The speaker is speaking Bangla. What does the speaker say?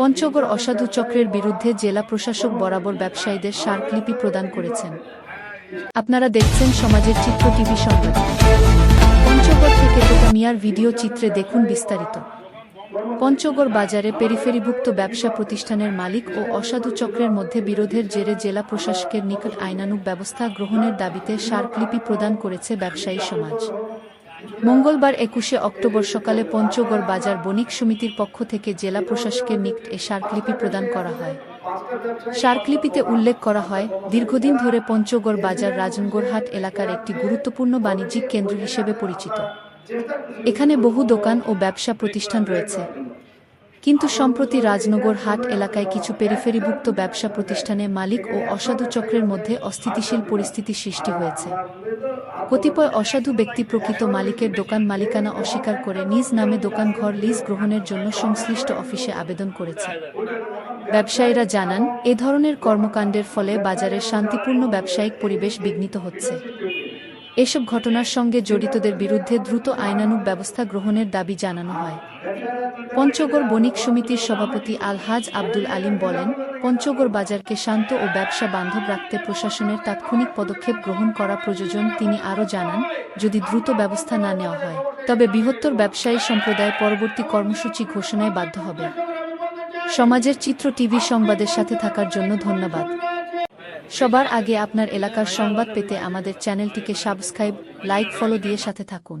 পঞ্চগড় অসাধু চক্রের বিরুদ্ধে জেলা প্রশাসক বরাবর ব্যবসায়ীদের স্মারকলিপি প্রদান করেছেন। আপনারা দেখছেন সমাজের চিত্র টিভি সংবাদ। পঞ্চগড় থেকে মিয়ার ভিডিও চিত্রে দেখুন বিস্তারিত। পঞ্চগড় বাজারে পেরিফেরিভুক্ত ব্যবসা প্রতিষ্ঠানের মালিক ও অসাধু চক্রের মধ্যে বিরোধের জেরে জেলা প্রশাসকের নিকট আইনানুগ ব্যবস্থা গ্রহণের দাবিতে স্মারকলিপি প্রদান করেছে ব্যবসায়ী সমাজ। মঙ্গলবার একুশে অক্টোবর সকালে পঞ্চগড় বাজার বণিক সমিতির পক্ষ থেকে জেলা প্রশাসকের নিকট এ স্মারকলিপি প্রদান করা হয়। স্মারকলিপিতে উল্লেখ করা হয়, দীর্ঘদিন ধরে পঞ্চগড় বাজার রাজনগরহাট এলাকার একটি গুরুত্বপূর্ণ বাণিজ্যিক কেন্দ্র হিসেবে পরিচিত। এখানে বহু দোকান ও ব্যবসা প্রতিষ্ঠান রয়েছে। কিন্তু সম্প্রতি রাজনগর হাট এলাকায় কিছু পেরিফেরিভুক্ত ব্যবসা প্রতিষ্ঠানে মালিক ও অসাধু চক্রের মধ্যে অস্থিতিশীল পরিস্থিতি সৃষ্টি হয়েছে। কতিপয় অসাধু ব্যক্তি প্রকৃত মালিকের দোকান মালিকানা অস্বীকার করে নিজ নামে দোকান ঘর লিজ গ্রহণের জন্য সংশ্লিষ্ট অফিসে আবেদন করেছে। ব্যবসায়ীরা জানান, এ ধরনের কর্মকাণ্ডের ফলে বাজারের শান্তিপূর্ণ ব্যবসায়িক পরিবেশ বিঘ্নিত হচ্ছে। এসব ঘটনার সঙ্গে জড়িতদের বিরুদ্ধে দ্রুত আইনানুগ ব্যবস্থা গ্রহণের দাবি জানানো হয়। পঞ্চগড় বণিক সমিতির সভাপতি আলহাজ আব্দুল আলিম বলেন, পঞ্চগড় বাজারকে শান্ত ও ব্যবসা বান্ধব রাখতে প্রশাসনের তাৎক্ষণিক পদক্ষেপ গ্রহণ করা প্রয়োজন তিনি আরও জানান, যদি দ্রুত ব্যবস্থা না নেওয়া হয়, তবে বৃহত্তর ব্যবসায়ী সম্প্রদায় পরবর্তী কর্মসূচি ঘোষণায় বাধ্য হবে। সমাজের চিত্র টিভি সংবাদের সাথে থাকার জন্য ধন্যবাদ। সবার আগে আপনার এলাকার সংবাদ পেতে আমাদের চ্যানেলটিকে সাবস্ক্রাইব, লাইক, ফলো দিয়ে সাথে থাকুন।